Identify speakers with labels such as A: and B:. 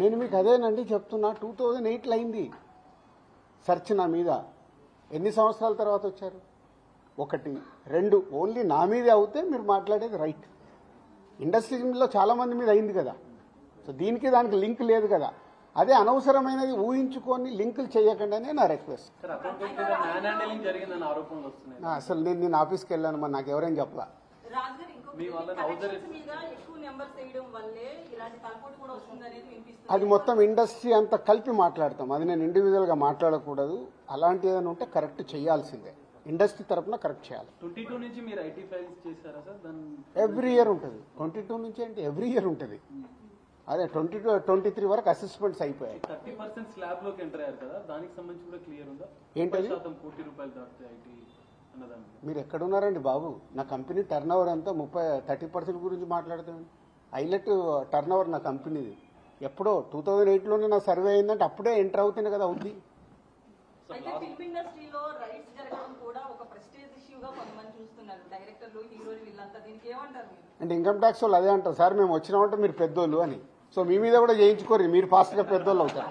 A: నేను మీకు అదేనండి చెప్తున్నా టూ థౌజండ్ ఎయిట్లో అయింది సెర్చ్ నా మీద. ఎన్ని సంవత్సరాల తర్వాత వచ్చారు? ఒకటి రెండు ఓన్లీ నా మీదే అవుతే మీరు మాట్లాడేది రైట్ ఇండస్ట్రీలో చాలా మంది మీద అయింది కదా. సో దీనికి దానికి లింక్ లేదు కదా. అదే అనవసరమైనది ఊహించుకొని లింకులు చేయకుండానే నా రిక్వెస్ట్ అసలు నేను నేను ఆఫీస్కి వెళ్ళాను మరి నాకు ఎవరేం చెప్పలా? అది మొత్తం ఇండస్ట్రీ అంతా కలిపి మాట్లాడతాం. అది నేను ఇండివిజువల్గా మాట్లాడకూడదు. అలాంటి ఏదైనా ఉంటే కరెక్ట్ చేయాల్సిందే. ఇండస్ట్రీ తరపున కరెక్ట్ చేయాలి.
B: ట్వంటీ టూ నుంచి మీరు ఐటీ ఫైల్స్ చేశారా సార్? దాని
A: ఎవ్రీ ఇయర్ ఉంటుంది. ట్వంటీ టూ నుంచి అంటే ఎవ్రీ ఇయర్ ఉంటుంది. అదే ట్వంటీ టూ ట్వంటీ త్రీ వరకు అసెస్మెంట్స్ అయిపోయాయి.
B: థర్టీ పర్సెంట్ స్లాబ్లోకి ఎంటర్ అయ్యారు కదా? దానికి సంబంధించి కూడా క్లియర్ ఉందా?
A: ఏంటది?
B: శాతం కోటి రూపాయలు దాటితే ఐటీ
A: మీరు ఎక్కడున్నారండి బాబు? నా కంపెనీ టర్న్ ఓవర్ అంతా ముప్పై థర్టీ పర్సెంట్ గురించి మాట్లాడతాం హైలైట్ టర్న్ ఓవర్ నా కంపెనీది. ఎప్పుడో టూ థౌజండ్ ఎయిట్లోనే నా సర్వే అయిందంటే అప్పుడే ఎంటర్ అవుతుంది కదా అవుద్ది.
C: అయితే ఫిల్మ్ ఇండస్ట్రీలో రైట్స్ జరగడం కూడా ఒక ప్రెస్టేజ్ ఇష్యూగా కొంతమంది చూస్తున్నారు. డైరెక్టర్లు హీరోలు వీళ్ళంతా దీనికి ఏమంటారు మీరు?
A: అంటే ఇన్కమ్ ట్యాక్స్ వాళ్ళు అదే అంటారు. సార్ మేము వచ్చినామంటే మీరు పెద్దోళ్ళు అని. సో మీ మీద కూడా చేయించుకోరు మీరు ఫాస్ట్గా పెద్దోళ్ళు అవుతారు.